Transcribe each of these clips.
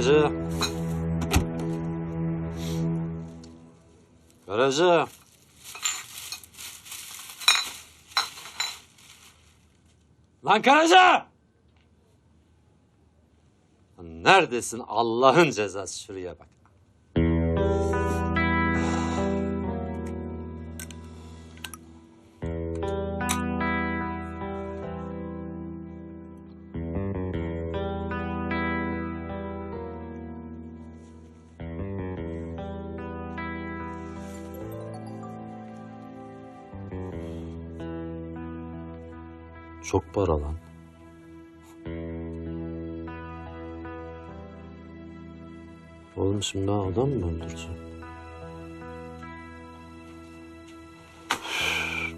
Karacı. Karacı. Lan! Lan Neredesin Allah'ın cezası şuraya bak. Çok para lan. Oğlum şimdi adam mı öldüreceksin?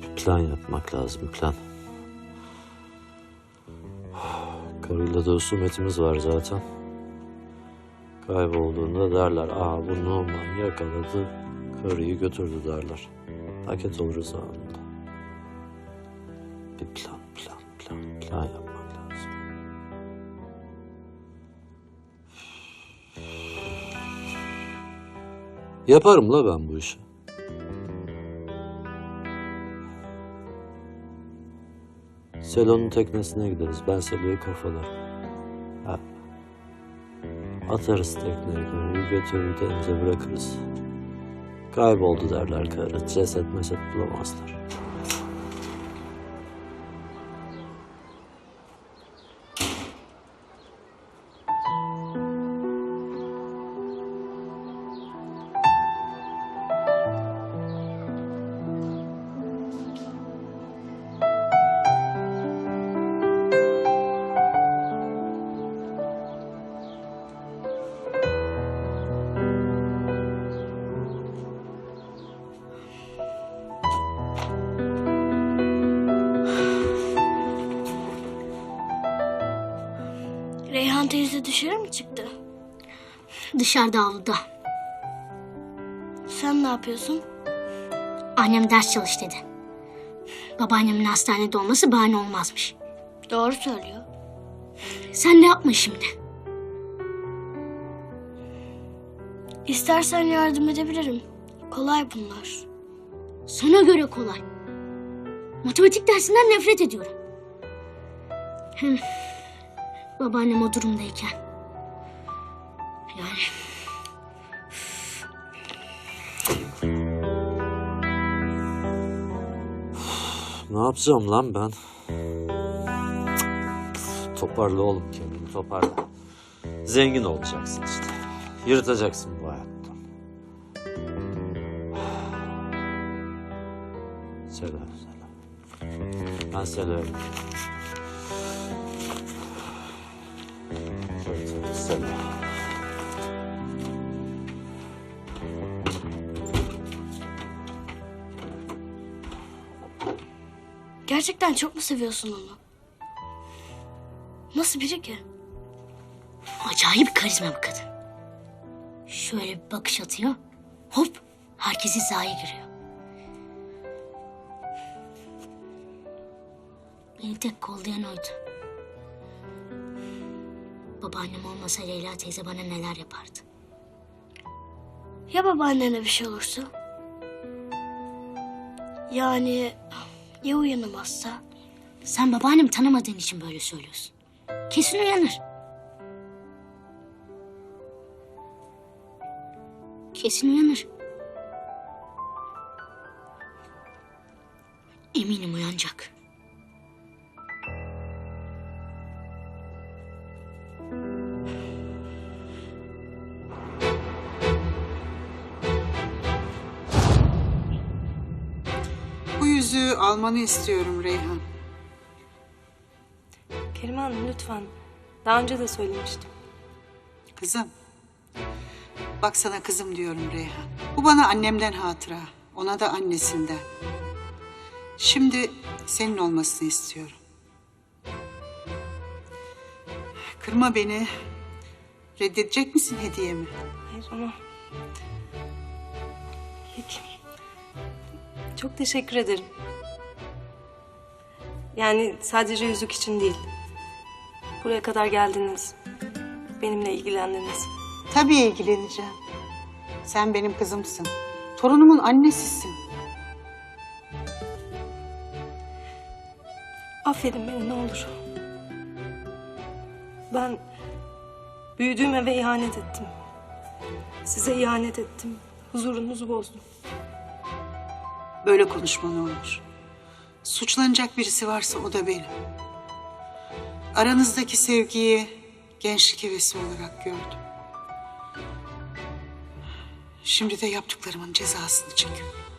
Bir plan yapmak lazım, plan. Karıyla da husumetimiz var zaten. Kaybolduğunda derler, aa bu Numan yakaladı, karıyı götürdü derler. Paket oluruz anında. Yaparım la ben bu işi. Selo'nun teknesine gideriz. Ben Selo'yu kafalarım. Ha. Atarız tekneye karıyı götürür denize bırakırız. Kayboldu derler karı. Ceset meset bulamazlar. Dışarıda avluda. Sen ne yapıyorsun? Annem ders çalış dedi. Babaannemin hastanede olması bahane olmazmış. Doğru söylüyor. Sen de yapma şimdi. İstersen yardım edebilirim. Kolay bunlar. Sana göre kolay. Matematik dersinden nefret ediyorum. Hem babaannem o durumdayken. Yani Ne yapacağım lan ben? Toparla oğlum kendini toparla. Zengin olacaksın işte. Yırtacaksın bu hayattan. Selam selam. Ben selam. Selam. Gerçekten çok mu seviyorsun onu? Nasıl biri ki? acayip karizma bir kadın. Şöyle bir bakış atıyor. Hop herkesi hizaya giriyor. Beni tek kollayan oydu. Babaannem olmasa Leyla teyze bana neler yapardı. Ya babaannene bir şey olursa? Yani ya uyanamazsa? Sen babaannemi tanımadığın için böyle söylüyorsun. Kesin uyanır. Kesin uyanır. Eminim uyanacak. Yüzüğü almanı istiyorum Reyhan. Kerime Hanım lütfen. Daha önce de söylemiştim. Kızım. Bak sana kızım diyorum Reyhan. Bu bana annemden hatıra. Ona da annesinden. Şimdi senin olmasını istiyorum. Kırma beni. Reddedecek misin hediyemi? Hayır ama... Peki. Çok teşekkür ederim. Yani sadece yüzük için değil. Buraya kadar geldiniz. benimle ilgilendiniz. Tabii ilgileneceğim. Sen benim kızımsın. Torunumun annesisin. Affedin beni ne olur. Ben büyüdüğüm eve ihanet ettim. Size ihanet ettim. Huzurunuzu bozdum. Böyle konuşma ne olur. Suçlanacak birisi varsa o da benim. Aranızdaki sevgiyi gençlik hevesi olarak gördüm. Şimdi de yaptıklarımın cezasını çekiyorum.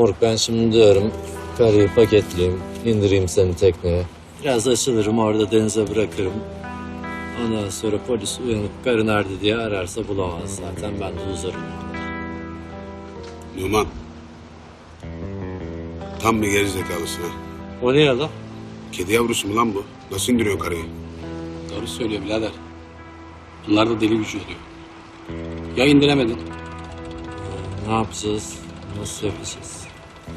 Moruk ben şimdi diyorum karıyı paketleyeyim, indireyim seni tekneye. Biraz açılırım orada denize bırakırım. Ondan sonra polis uyanıp karı nerede diye ararsa bulamaz zaten ben de uzarım. Numan. Tam bir gerizekalısın ha. O ne ya lan? Kedi yavrusu mu lan bu? Nasıl indiriyor karıyı? Doğru söylüyor birader. Bunlar da deli gücü oluyor. Ya indiremedin? Ne yapacağız? Nasıl yapacağız?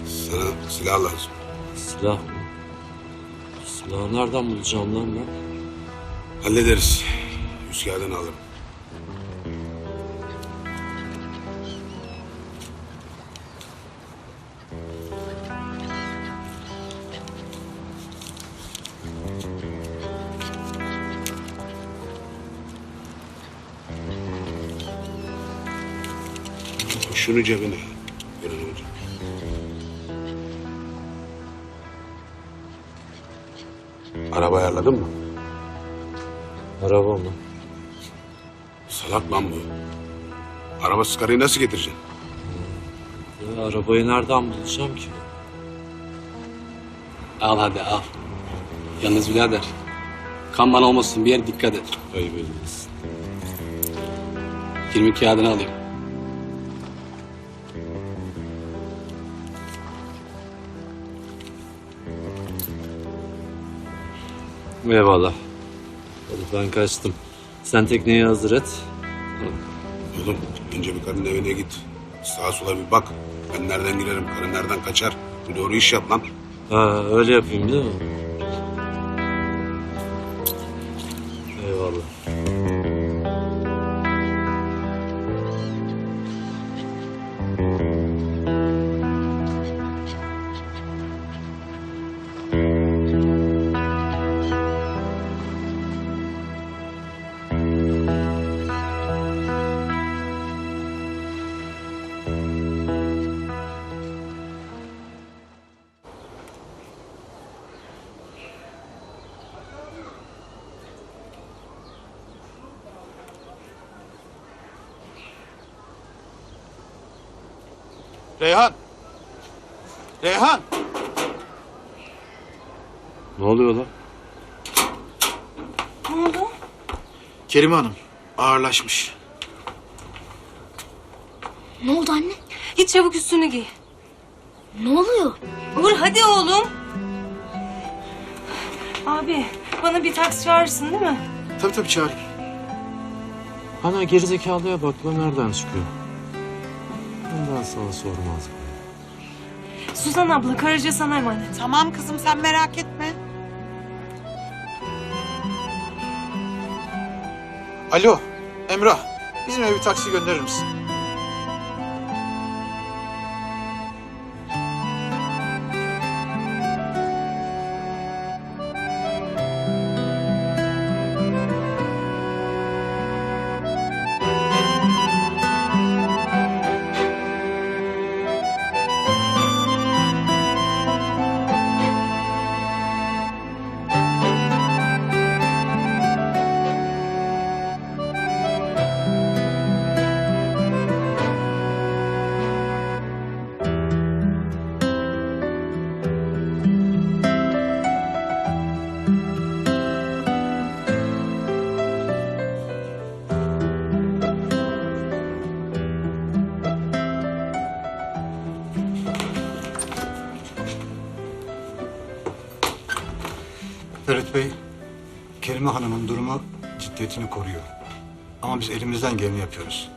Sana silah lazım. Silah mı? Silahı nereden bulacağım lan ben? Hallederiz. Kağıdını alırım. Şunu cebine. Araba ayarladın mı? Araba mı? Salak lan bu. Arabasız karıyı nasıl getireceksin? Ya, arabayı nereden bulacağım ki? Al hadi al. Yalnız birader. Kan bana olmasın bir yer dikkat et. Ayıp ediyorsun. 20 kağıdını alayım. Eyvallah. Hadi ben kaçtım. Sen tekneyi hazır et. Oğlum önce bir karının evine git. Sağa sola bir bak. Ben nereden girerim, karı nereden kaçar. Bir doğru iş yap lan. Ha öyle yapayım değil mi? Reyhan! Reyhan! Ne oluyor lan? Ne oldu? Kerime Hanım ağırlaşmış. Ne oldu anne? Git çabuk üstünü giy. Ne oluyor? Uğur hadi oğlum. Abi bana bir taksi çağırırsın değil mi? Tabii tabii çağırayım. Ana gerizekalıya bak lan nereden çıkıyor? Sana sormaz. Suzan abla Karaca sana emanet. Tamam kızım sen merak etme. Alo Emrah bizim eve bir taksi gönderir misin? Hanım'ın durumu ciddiyetini koruyor. Ama biz elimizden geleni yapıyoruz.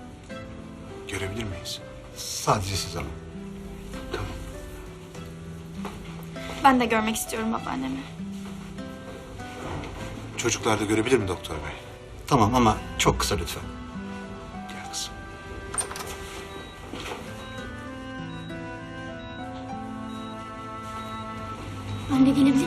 Görebilir miyiz? Sadece siz ama. Ben de görmek istiyorum babaannemi. Çocuklar da görebilir mi doktor bey? Tamam ama çok kısa lütfen. Gel kızım. De gelebilir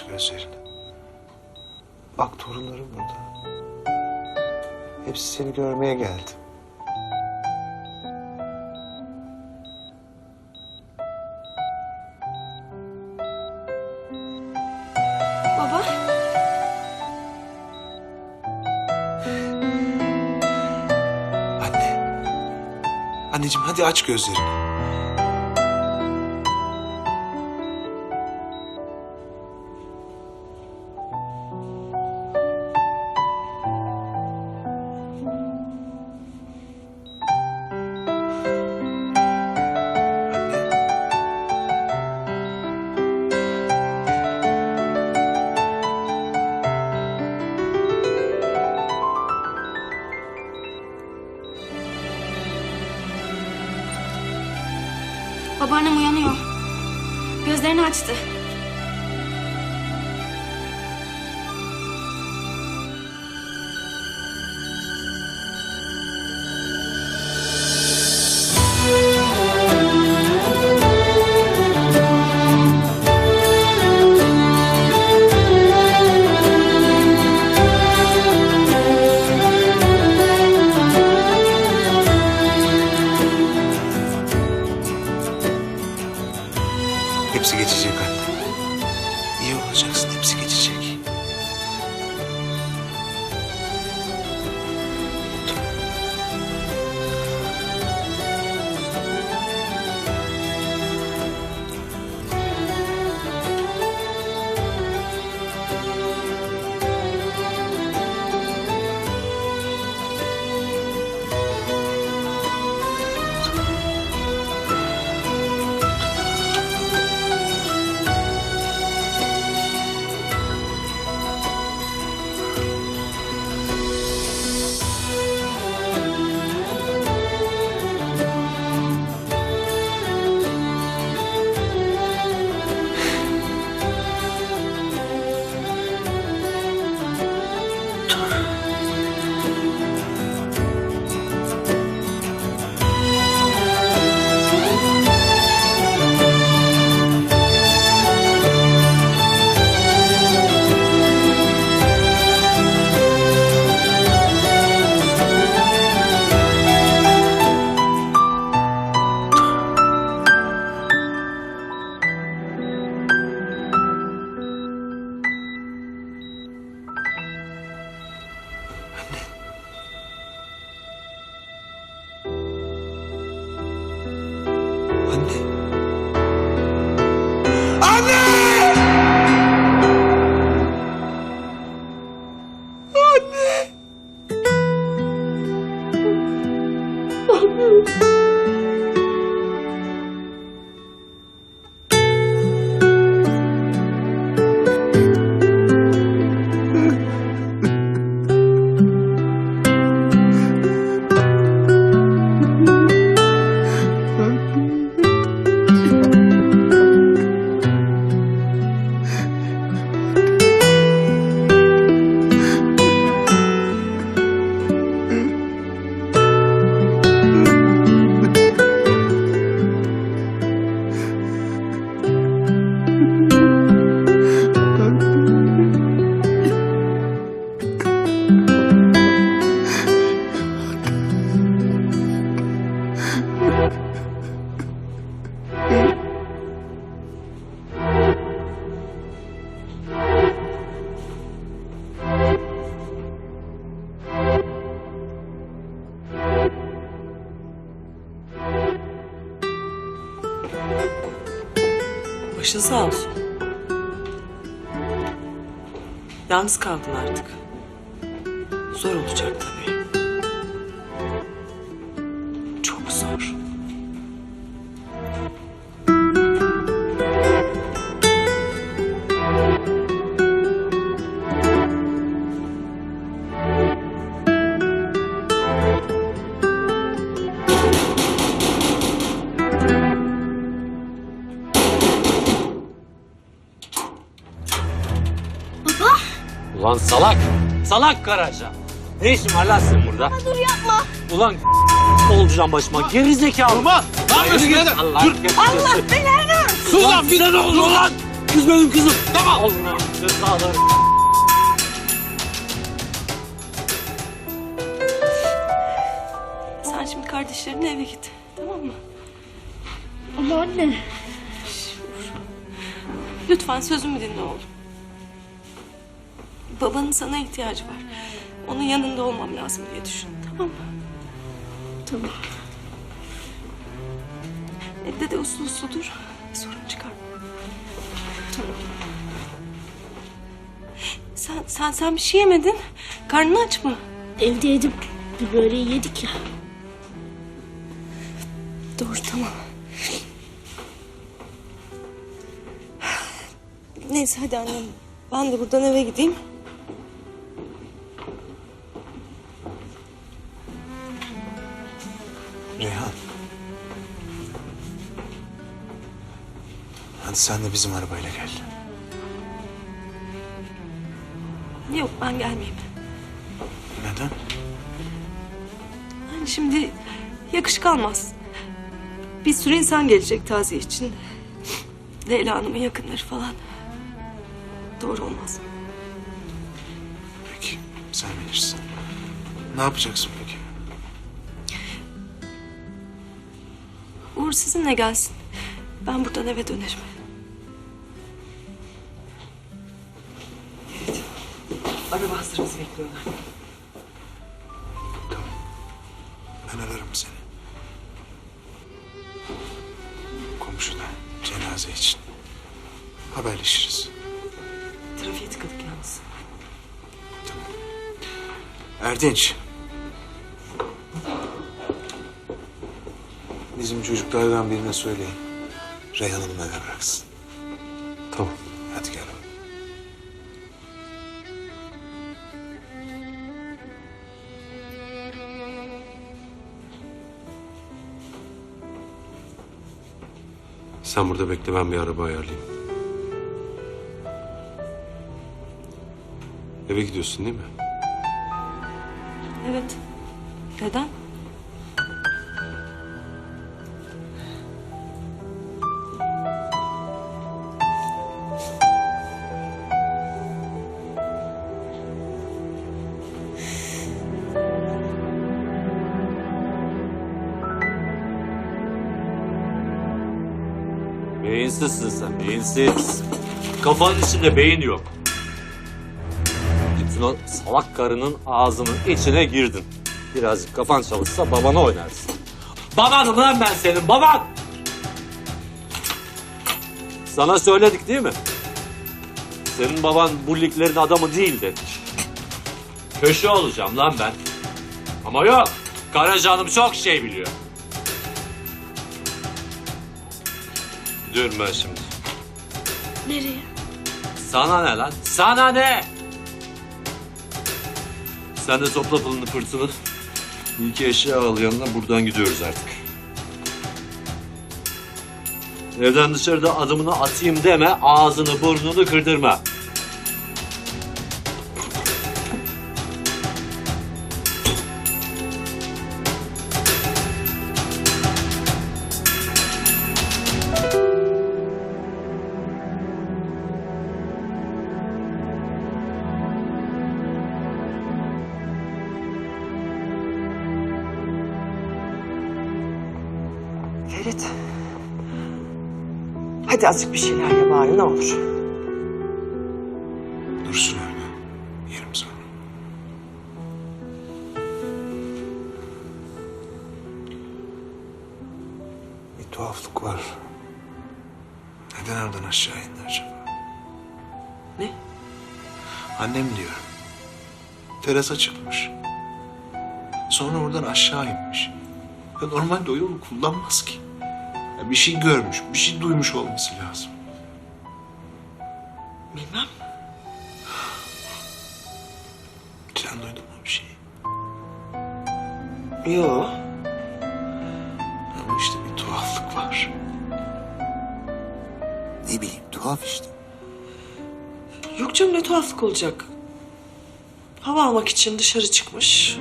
aç gözlerini. Bak torunlarım burada. Hepsi seni görmeye geldi. Baba? Anne. Anneciğim hadi aç gözlerini. Başın sağ olsun. Yalnız kaldın artık. Zor olacak tabii. Salak Karaca! Ne işin var lan senin burada? Dur yapma. Ulan olacağım başıma. Geri zekalı. Olmaz. Ne yapıyorsun birader? Allah, Dur. Allah belanı. Sus lan bir ne oldu lan? Kız benim kızım. Tamam. Allah'ım cezaları. Sen şimdi kardeşlerinle eve git. Tamam mı? Ama anne. Lütfen sözümü dinle oğlum. Babanın sana ihtiyacı var. Onun yanında olmam lazım diye düşün. Tamam mı? Tamam. Evde de uslu uslu dur. Sorun çıkarma. Tamam. Sen, sen, sen bir şey yemedin. Karnın aç mı? Evde yedim. Bir böreği yedik ya. Doğru tamam. Neyse hadi annem. Ben de buradan eve gideyim. Sen de bizim arabayla gel. Yok ben gelmeyeyim. Neden? Hani şimdi yakışık almaz. Bir sürü insan gelecek taziye için. Leyla Hanım'ın yakınları falan. Doğru olmaz. Peki sen bilirsin. Ne yapacaksın peki? Uğur sizinle gelsin. Ben buradan eve dönerim. Araba bizi bekliyorlar. Ben ararım seni. Komşuda cenaze için. Haberleşiriz. Trafiğe tıkadık yalnız. Erdinç. Bizim çocuklardan birine söyleyin. Reyhan Hanım'ı eve bıraksın. Sen burada bekle ben bir araba ayarlayayım. Eve gidiyorsun değil mi? Evet. Neden? Beyinsizsin sen, beyinsiz. Kafanın içinde beyin yok. Gittin o salak karının ağzının içine girdin. Birazcık kafan çalışsa babana oynarsın. Babanım lan ben senin, baban! Sana söyledik değil mi? Senin baban bu liglerin adamı değil dedik. Köşe olacağım lan ben. Ama yok, Karacanım çok şey biliyor. Gidiyorum ben şimdi. Nereye? Sana ne lan? Sana ne? Sen de topla pılını pırtını. Bir iki eşya al yanına buradan gidiyoruz artık. Evden dışarıda adımını atayım deme, ağzını burnunu kırdırma. Hadi azıcık bir şeyler ye bari ne olur. Dursun öyle. Yerim sonra. Bir tuhaflık var. Neden oradan aşağı indi acaba? Ne? Annem diyor. Terasa çıkmış. Sonra oradan aşağı inmiş. Ya normalde o yolu kullanmaz ki. Bir şey görmüş, bir şey duymuş olması lazım. Bilmem. Sen duydun mu bir şey? Yo. Ama işte bir tuhaflık var. Ne bileyim tuhaf işte. Yok canım ne tuhaflık olacak. Hava almak için dışarı çıkmış.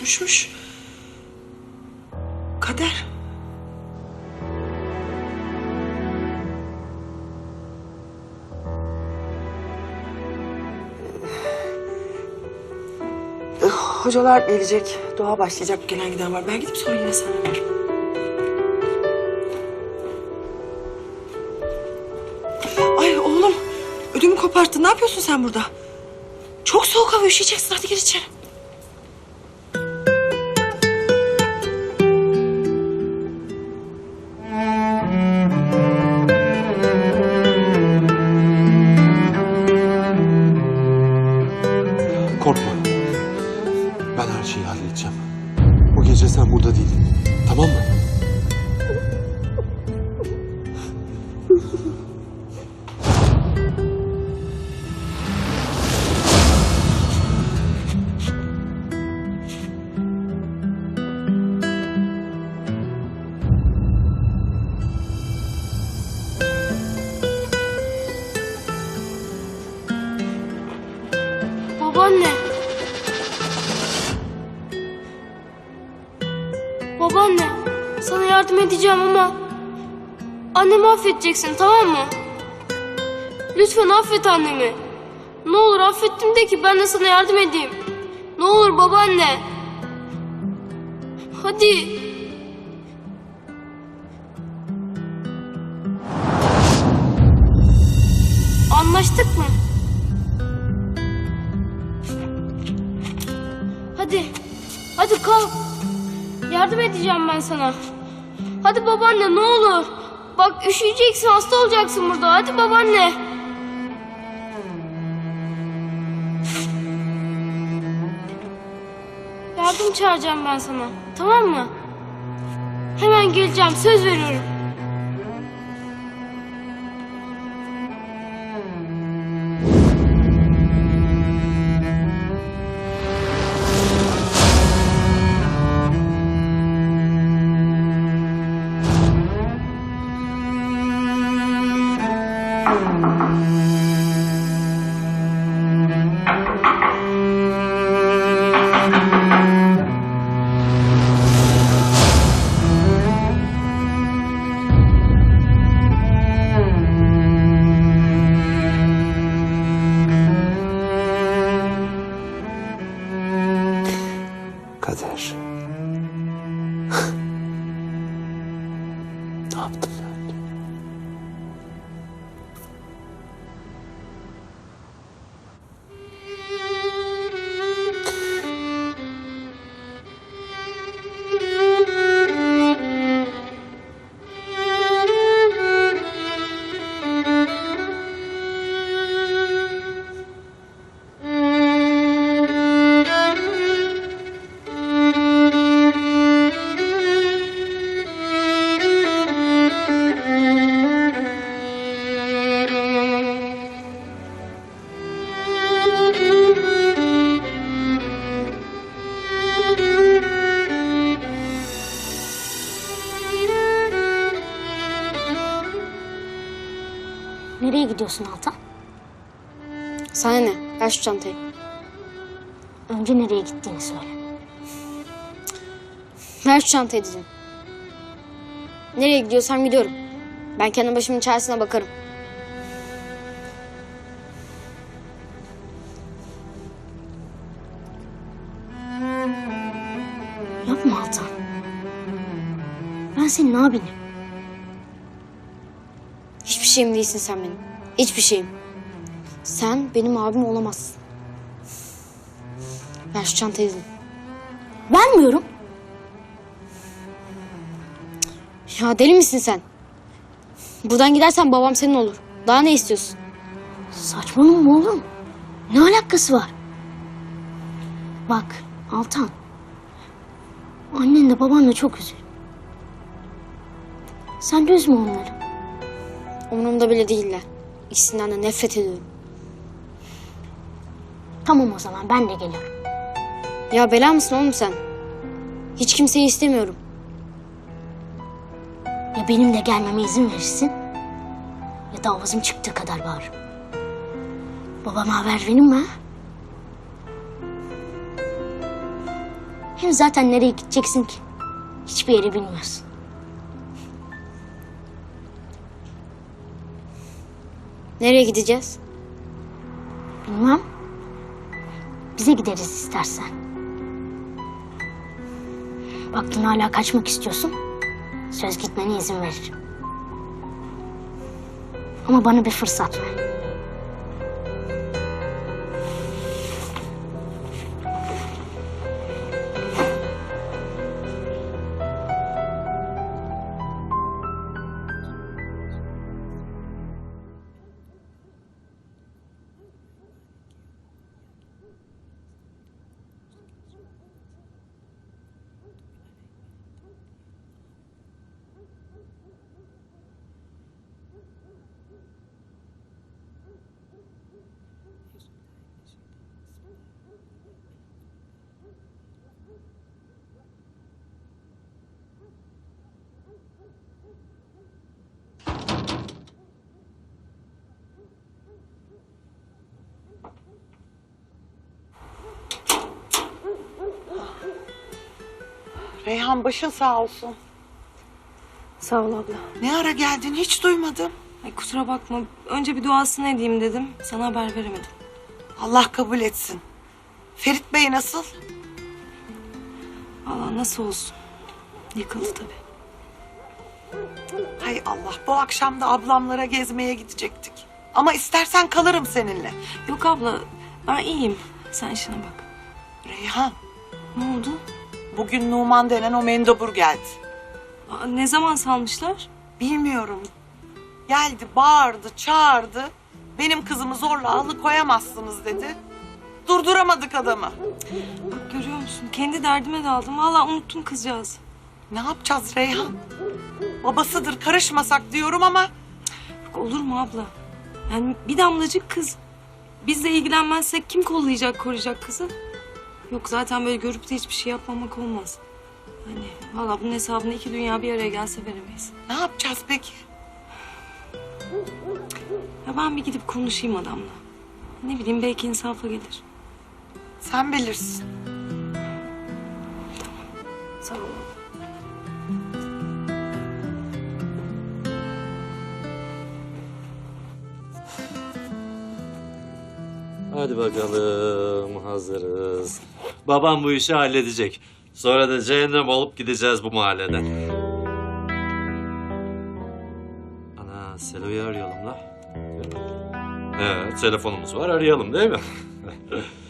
Düşmüş. Kader. Hocalar gelecek. Doğa başlayacak. Gelen giden var. Ben gidip sonra yine sana varım. Ay oğlum. Ödümü koparttın. Ne yapıyorsun sen burada? Çok soğuk hava üşüyeceksin. Hadi gir içeri. Annemi affedeceksin tamam mı? Lütfen affet annemi. Ne olur affettim de ki ben de sana yardım edeyim. Ne olur babaanne. Hadi. Anlaştık mı? Hadi. Hadi kalk. Yardım edeceğim ben sana. Hadi babaanne ne olur. Bak üşüyeceksin hasta olacaksın burada. Hadi babaanne. Yardım çağıracağım ben sana. Tamam mı? Hemen geleceğim söz veriyorum. Nereye gidiyorsun Altan? Sana ne? Ver şu çantayı. Önce nereye gittiğini söyle. Ver şu çantayı dedim. Nereye gidiyorsam gidiyorum. Ben kendi başımın çaresine bakarım. Şeyim değilsin sen benim. Hiçbir şeyim. Sen benim abim olamazsın. Ver şu çantayı dedim. Vermiyorum. Ya deli misin sen? Buradan gidersen babam senin olur. Daha ne istiyorsun? Saçmalama oğlum. Ne alakası var? Bak Altan. Annen de baban da çok üzül. Sen de üzme onları. Umurumda bile değiller. İkisinden de nefret ediyorum. Tamam o zaman ben de geliyorum. Ya bela mısın oğlum sen? Hiç kimseyi istemiyorum. Ya benim de gelmeme izin verirsin ya da avazım çıktığı kadar bağırırım. Babama haber verin mi? Hem zaten nereye gideceksin ki? Hiçbir yeri bilmiyorsun. Nereye gideceğiz? Bilmem. Bize gideriz istersen. Baktın hala kaçmak istiyorsun. Söz gitmene izin veririm. Ama bana bir fırsat ver. Reyhan başın sağ olsun. Sağ ol abla. Ne ara geldin hiç duymadım. Ay kusura bakma. Önce bir duasını edeyim dedim. Sana haber veremedim. Allah kabul etsin. Ferit Bey nasıl? Allah nasıl olsun. Yıkıldı tabii. Hay Allah bu akşam da ablamlara gezmeye gidecektik. Ama istersen kalırım seninle. Yok abla ben iyiyim. Sen işine bak. Reyhan Ne oldu? Bugün Numan denen o mendobur geldi. Aa, ne zaman salmışlar? Bilmiyorum. Geldi bağırdı çağırdı. Benim kızımı zorla alıkoyamazsınız dedi. Durduramadık adamı. Bak görüyor musun? Kendi derdime daldım. Vallahi unuttum kızcağızı. Ne yapacağız Reyhan? Babasıdır karışmasak diyorum ama Yok, olur mu abla? Yani bir damlacık kız. Bizle ilgilenmezsek kim kollayacak, koruyacak kızı? Yok zaten böyle görüp de hiçbir şey yapmamak olmaz. Hani valla bunun hesabını iki dünya bir araya gelse veremeyiz. ne yapacağız peki? Ya ben bir gidip konuşayım adamla. Ne bileyim belki insafa gelir. Sen bilirsin. Sağ ol. Hadi bakalım hazırız. Babam bu işi halledecek. Sonra da cehennem olup gideceğiz bu mahalleden. Ana Selo'yu arayalım la. He, telefonumuz var arayalım değil mi?